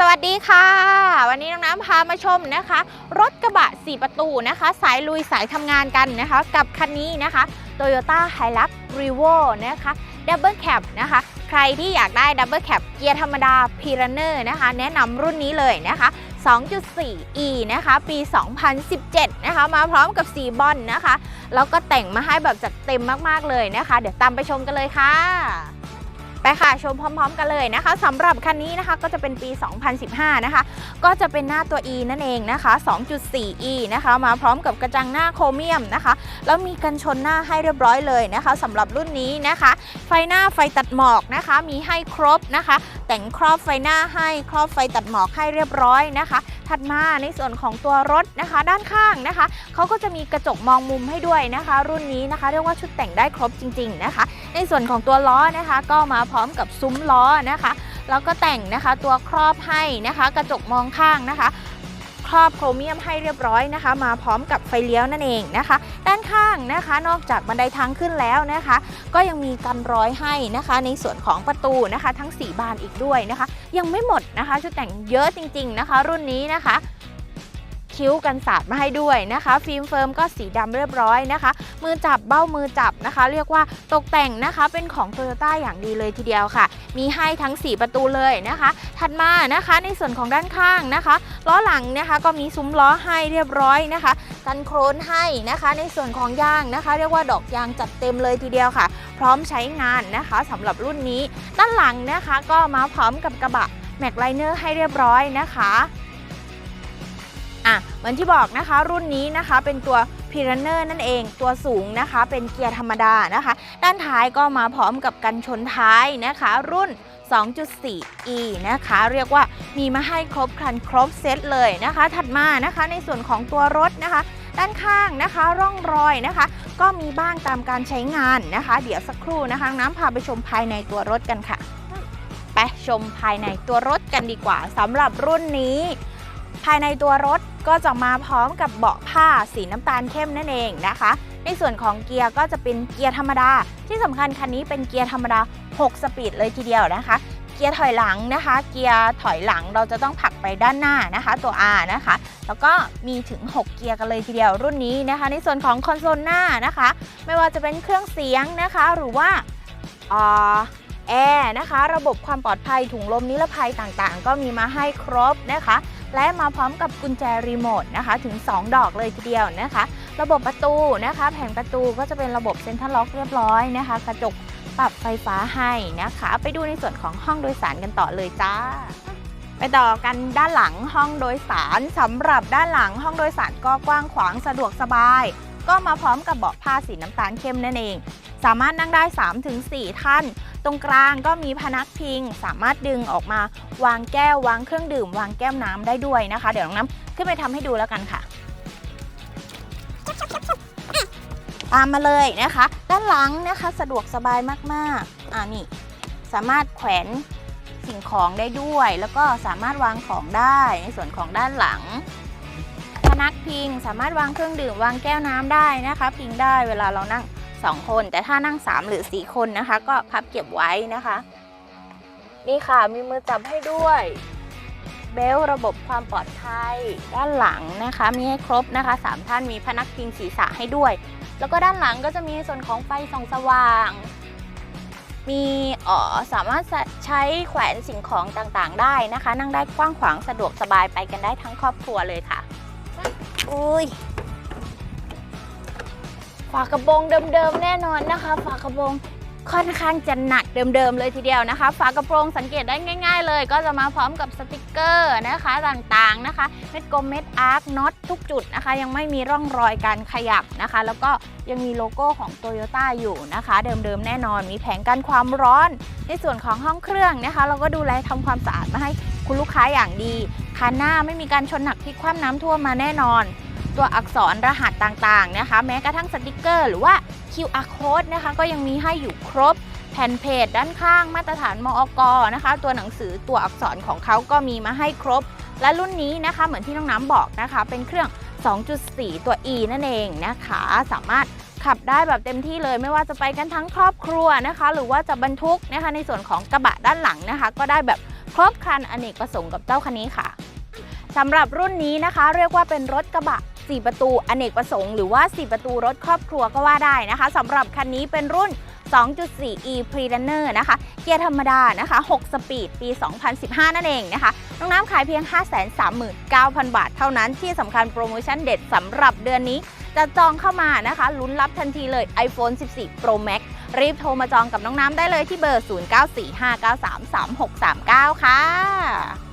สวัสดีค่ะ วันนี้น้องน้ำพามาชมนะคะ รถกระบะ 4 ประตูนะคะ สายลุยสายทำงานกันนะคะ กับคันนี้นะคะ Toyota Hilux Revo นะคะ Double Cab นะคะ ใครที่อยากได้ Double Cab เกียร์ธรรมดา p i r a n e r นะคะ แนะนำรุ่นนี้เลยนะคะ 2.4e นะคะ ปี 2017 นะคะ มาพร้อมกับสีบอลนะคะ แล้วก็แต่งมาให้แบบจัดเต็มมากๆเลยนะคะ เดี๋ยวตามไปชมกันเลยค่ะ ไปค่ะชมพร้อม ๆ กันเลยนะคะสำหรับคันนี้นะคะก็จะเป็นปี 2015 นะคะ ก็จะเป็นหน้าตัว E นั่นเองนะคะ 2.4e นะคะ มาพร้อมกับกระจังหน้าโครเมียมนะคะ แล้วมีกันชนหน้าให้เรียบร้อยเลยนะคะสำหรับรุ่นนี้นะคะ ไฟหน้าไฟตัดหมอกนะคะ มีให้ครบนะคะ แต่งครอบไฟหน้าให้ครอบไฟตัดหมอกให้เรียบร้อยนะคะถัดมาในส่วนของตัวรถนะคะ ด้านข้างนะคะเขาก็จะมีกระจกมองมุมให้ด้วยนะคะ รุ่นนี้นะคะ เรียกว่าชุดแต่งได้ครบจริง ๆนะคะ ในส่วนของตัวล้อนะคะ ก็มาพร้อมกับซุ้มล้อนะคะ แล้วก็แต่งนะคะตัวครอบให้นะคะ กระจกมองข้างนะคะ ครอบโครเมียมให้เรียบร้อยนะคะ มาพร้อมกับไฟเลี้ยวนั่นเองนะคะ ด้านข้างนะคะ นอกจากบันไดทางขึ้นแล้วนะคะ ก็ยังมีกันร้อยให้นะคะ ในส่วนของประตูนะคะ ทั้ง 4 บานอีกด้วยนะคะ ยังไม่หมดนะคะ ชุดแต่งเยอะจริง ๆนะคะ รุ่นนี้นะคะ คิ้วกันสาดมาให้ด้วยนะคะ ฟิล์มเฟิร์มก็สีดำเรียบร้อยนะคะ มือจับเบ้ามือจับนะคะ เรียกว่าตกแต่งนะคะเป็นของโตโยต้าอย่างดีเลยทีเดียวค่ะ มีให้ทั้ง 4 ประตูเลยนะคะ ถัดมานะคะในส่วนของด้านข้างนะคะล้อหลังนะคะก็มีซุ้มล้อให้เรียบร้อยนะคะกันโครนให้นะคะ ในส่วนของยางนะคะ เรียกว่าดอกยางจัดเต็มเลยทีเดียวค่ะ พร้อมใช้งานนะคะสำหรับรุ่นนี้ ด้านหลังนะคะก็มาพร้อมกับกระบะแม็กไลเนอร์ให้เรียบร้อยนะคะ อะเหมือนที่บอกนะคะรุ่นนี้นะคะเป็นตัว p i r a n e r นั่นเองตัวสูงนะคะ เป็นเกียร์ธรรมดานะคะ ด้านท้ายก็มาพร้อมกับกันชนท้ายนะคะ รุ่น 2.4e นะคะ เรียกว่ามีมาให้ครบครันครบเซตเลยนะคะ ถัดมานะคะในส่วนของตัวรถนะคะ ด้านข้างนะคะร่องรอยนะคะ ก็มีบ้างตามการใช้งานนะคะ เดี๋ยวสักครู่นะคะน้ำพาไปชมภายในตัวรถกันค่ะ ไปชมภายในตัวรถกันดีกว่าสำหรับรุ่นนี้ ภายในตัวรถก็จะมาพร้อมกับเบาะผ้าสีน้ำตาลเข้มนั่นเองนะคะ ในส่วนของเกียร์ก็จะเป็นเกียร์ธรรมดา ที่สำคัญคันนี้เป็นเกียร์ธรรมดา 6 สปีดเลยทีเดียวนะคะ เกียร์ถอยหลังนะคะ เกียร์ถอยหลังเราจะต้องผลักไปด้านหน้านะคะ ตัว R นะคะ แล้วก็มีถึง 6 เกียร์กันเลยทีเดียวรุ่นนี้นะคะ ในส่วนของคอนโซลหน้านะคะ ไม่ว่าจะเป็นเครื่องเสียงนะคะ หรือว่าแอร์นะคะ ระบบความปลอดภัยถุงลมนิรภัยต่างๆ ก็มีมาให้ครบนะคะ และมาพร้อมกับกุญแจรีโมทนะคะถึง 2 ดอกเลยทีเดียวนะคะ ระบบประตูนะคะ แผงประตูก็จะเป็นระบบเซ็นทรัลล็อกเรียบร้อยนะคะ กระจกปรับไฟฟ้าให้นะคะ ไปดูในส่วนของห้องโดยสารกันต่อเลยจ้าไปต่อกันด้านหลังห้องโดยสารสำหรับด้านหลังห้องโดยสารก็กว้างขวางสะดวกสบาย ก็มาพร้อมกับเบาะผ้าสีน้ำตาลเข้มนั่นเอง สามารถนั่งได้ 3-4 ท่าน ตรงกลางก็มีพนักพิง สามารถดึงออกมาวางแก้ววางเครื่องดื่ม วางแก้วน้ำได้ด้วยนะคะ เดี๋ยวน้องน้ำขึ้นไปทำให้ดูแล้วกันค่ะ ตามมาเลยนะคะ ด้านหลังนะคะสะดวกสบายมากๆอ่านี่สามารถแขวนสิ่งของได้ด้วย แล้วก็สามารถวางของได้ในส่วนของด้านหลังพนักพิงสามารถวางเครื่องดื่มวางแก้วน้ำได้นะคะ พิงได้เวลาเรานั่ง 2 คน แต่ถ้านั่ง 3 หรือ 4 คนนะคะ ก็พับเก็บไว้นะคะ นี่ค่ะมีมือจับให้ด้วย เบลระบบความปลอดภัย ด้านหลังนะคะ มีให้ครบนะคะ 3 ท่านมีพนักพิงศีรษะให้ด้วย แล้วก็ด้านหลังก็จะมีส่วนของไฟส่องสว่างมีอ๋อสามารถใช้แขวนสิ่งของต่างๆ ได้นะคะ นั่งได้กว้างขวางสะดวกสบายไปกันได้ทั้งครอบครัวเลยค่ะ อุ้ยากระโปรงเดิมๆแน่นอนนะคะ ฝากระโปรงค่อนข้างจะหนักเดิมๆเลยทีเดียวนะคะ ฝากระโปรงสังเกตได้ง่าย ๆ เลย ก็จะมาพร้อมกับสติกเกอร์นะคะต่างๆนะคะเม็ดกลมเม็ดอาร์คน็อตทุกจุดนะคะ ยังไม่มีร่องรอยการขยับนะคะ แล้วก็ยังมีโลโก้ของ t o y ยต้อยู่นะคะ เดิมๆแน่นอน มีแผงกันความร้อน ในส่วนของห้องเครื่องนะคะ เราก็ดูแลทำความสะอาดมาให้คุณลูกค้าอย่างดีคันหน้าไม่มีการชนหนักพลิกคว่ำน้ำท่วมมาแน่นอน ตัวอักษรรหัสต่างๆนะคะ แม้กระทั่งสติกเกอร์หรือว่า QR code นะคะ ก็ยังมีให้อยู่ครบแผ่นเพจด้านข้างมาตรฐานมอกนะคะ ตัวหนังสือตัวอักษรของเขาก็มีมาให้ครบ และรุ่นนี้นะคะ เหมือนที่น้องน้ำบอกนะคะ เป็นเครื่อง 2.4 ตัว E นั่นเองนะคะ สามารถขับได้แบบเต็มที่เลยไม่ว่าจะไปกันทั้งครอบครัวนะคะ หรือว่าจะบรรทุกนะคะในส่วนของกระบะด้านหลังนะคะ ก็ได้แบบครบครันอเนกประสงค์กับเจ้าคันนี้ค่ะสำหรับรุ่นนี้นะคะ เรียกว่าเป็นรถกระบะ 4 ประตูอเนกประสงค์หรือว่า 4 ประตูรถครอบครัวก็ว่าได้นะคะสำหรับคันนี้เป็นรุ่น 2.4 e Prerunner นะคะ เกียร์ธรรมดานะคะ 6 สปีด ปี 2015 นั่นเองนะคะ น้องน้ำขายเพียง 539,000 บาทเท่านั้นที่สำคัญโปรโมชั่นเด็ดสำหรับเดือนนี้ จะจองเข้ามานะคะ ลุ้นรับทันทีเลย iPhone 14 Pro Max รีบโทรมาจองกับน้องน้ำได้เลยที่เบอร์ 0945933639 ค่ะ